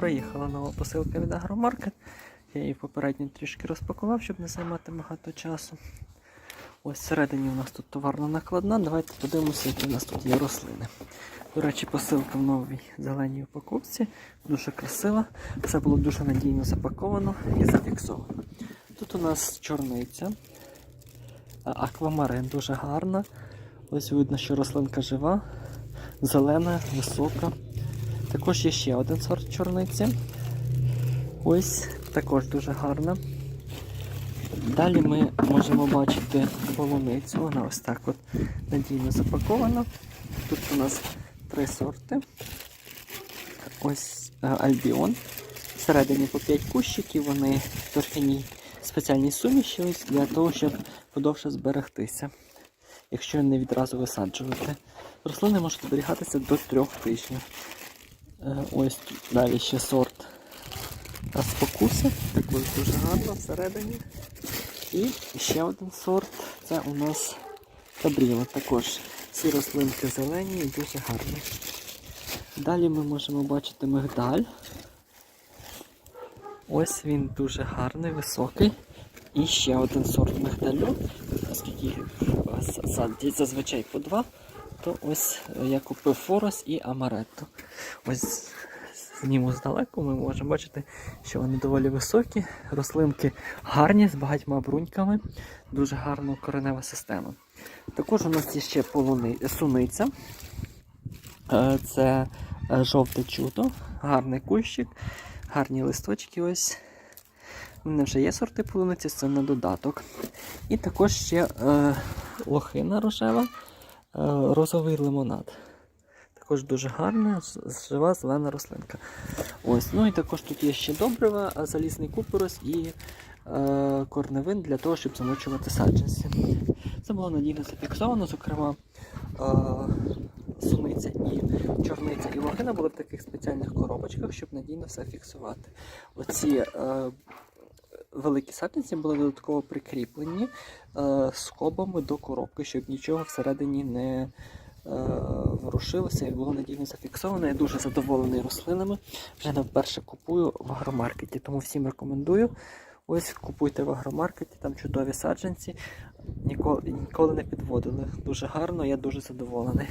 Приїхала нова посилка від Агромаркет. Я її попередньо трішки розпакував, щоб не займати багато часу. Ось всередині у нас тут товарна накладна. Давайте подивимося, які у нас тут є рослини. До речі, посилка в новій зеленій упаковці. Дуже красива. Все було дуже надійно запаковано і зафіксовано. Тут у нас чорниця, аквамарин дуже гарна. Ось видно, що рослинка жива, зелена, висока. Також є ще один сорт чорниці. Ось також дуже гарна. Далі ми можемо бачити полуницю. Вона ось так от надійно запакована. Тут у нас три сорти. Ось е, альбіон. Всередині по 5 кущиків, вони в торфяній спеціальній суміші ось для того, щоб подовше зберегтися, якщо не відразу висаджувати. Рослини можуть зберігатися до 3 тижнів. Е, Ось далі ще сорт спокуси, також дуже гарно всередині. І ще один сорт це у нас кабріла. Також ці рослинки зелені і дуже гарні. Далі ми можемо бачити мигдаль. Ось він дуже гарний, високий. І ще один сорт мигдалю, оскільки е, с- зазвичай по два, то ось е, я купив форос і амаретто. Ось зніму здалеку, ми можемо бачити, що вони доволі високі, рослинки гарні, з багатьма бруньками, дуже гарна коренева система. Також у нас є ще полуни... суниця. Е, Це е, жовте чудо, гарний кущик, гарні листочки ось. У мене вже є сорти полуниці, це на додаток. І також ще е, лохина рожева, розовий лимонад. Також дуже гарна, жива зелена рослинка. Ось, ну і також тут є ще добрива, залізний купорос і е, корневин для того, щоб замочувати саджанці. Це було надійно зафіксовано, зокрема. Е, Суниця і чорниця і лохина були в таких спеціальних коробочках, щоб надійно все фіксувати. Оці е, великі саджанці були додатково прикріплені е, скобами до коробки, щоб нічого всередині не е, ворушилося і було надійно зафіксовано. Я дуже задоволений рослинами. Вже не вперше купую в агромаркеті, тому всім рекомендую. Ось купуйте в агромаркеті, там чудові саджанці. Ніколи, ніколи не підводили. Дуже гарно, я дуже задоволений.